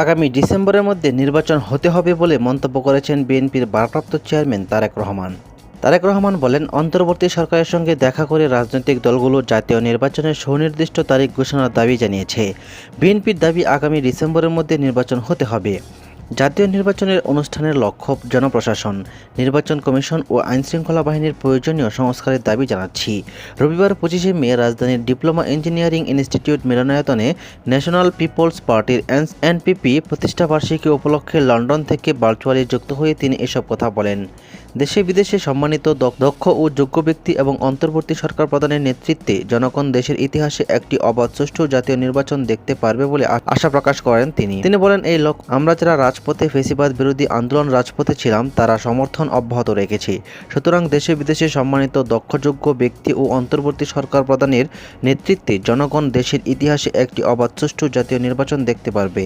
আগামী ডিসেম্বরের মধ্যে নির্বাচন হতে হবে বলে মন্তব্য করেছেন বিএনপির ভারপ্রাপ্ত চেয়ারম্যান তারেক রহমান। তারেক রহমান বলেন, অন্তর্বর্তী সরকারের সঙ্গে দেখা করে রাজনৈতিক দলগুলো জাতীয় নির্বাচনের সুনির্দিষ্ট তারিখ ঘোষণার দাবি জানিয়েছে। বিএনপির দাবি আগামী ডিসেম্বরের মধ্যে নির্বাচন হতে হবে। জাতীয় নির্বাচনের অনুষ্ঠানের লক্ষ্য জনপ্রশাসন, নির্বাচন কমিশন ও আইনশৃঙ্খলা বাহিনীর প্রয়োজনীয় সংস্কারের দাবি জানাচ্ছি। রবিবার পঁচিশে মে রাজধানীর ডিপ্লোমা ইঞ্জিনিয়ারিং ইনস্টিটিউট মিলনায়তনে ন্যাশনাল পিপলস পার্টির এনপিপি প্রতিষ্ঠাবার্ষিকী উপলক্ষে লন্ডন থেকে ভার্চুয়ালি যুক্ত হয়ে তিনি এসব কথা বলেন। দেশে বিদেশে সম্মানিত দক্ষ ও যোগ্য ব্যক্তি এবং অন্তর্বর্তী সরকার প্রধানের নেতৃত্বে জনগণ দেশের ইতিহাসে একটি অবাধ সুষ্ঠু জাতীয় নির্বাচন দেখতে পারবে বলে আশা প্রকাশ করেন তিনি। তিনি বলেন, এই লোক আমরা যারা রাজপথে ফেসিবাদ বিরোধী আন্দোলন রাজপথে ছিলাম, তারা সমর্থন অব্যাহত রেখেছি। সুতরাং দেশে বিদেশে সম্মানিত দক্ষযোগ্য ব্যক্তি ও অন্তর্বর্তী সরকার প্রদানের নেতৃত্বে জনগণ দেশের ইতিহাসে একটি অবাধ জাতীয় নির্বাচন দেখতে পারবে।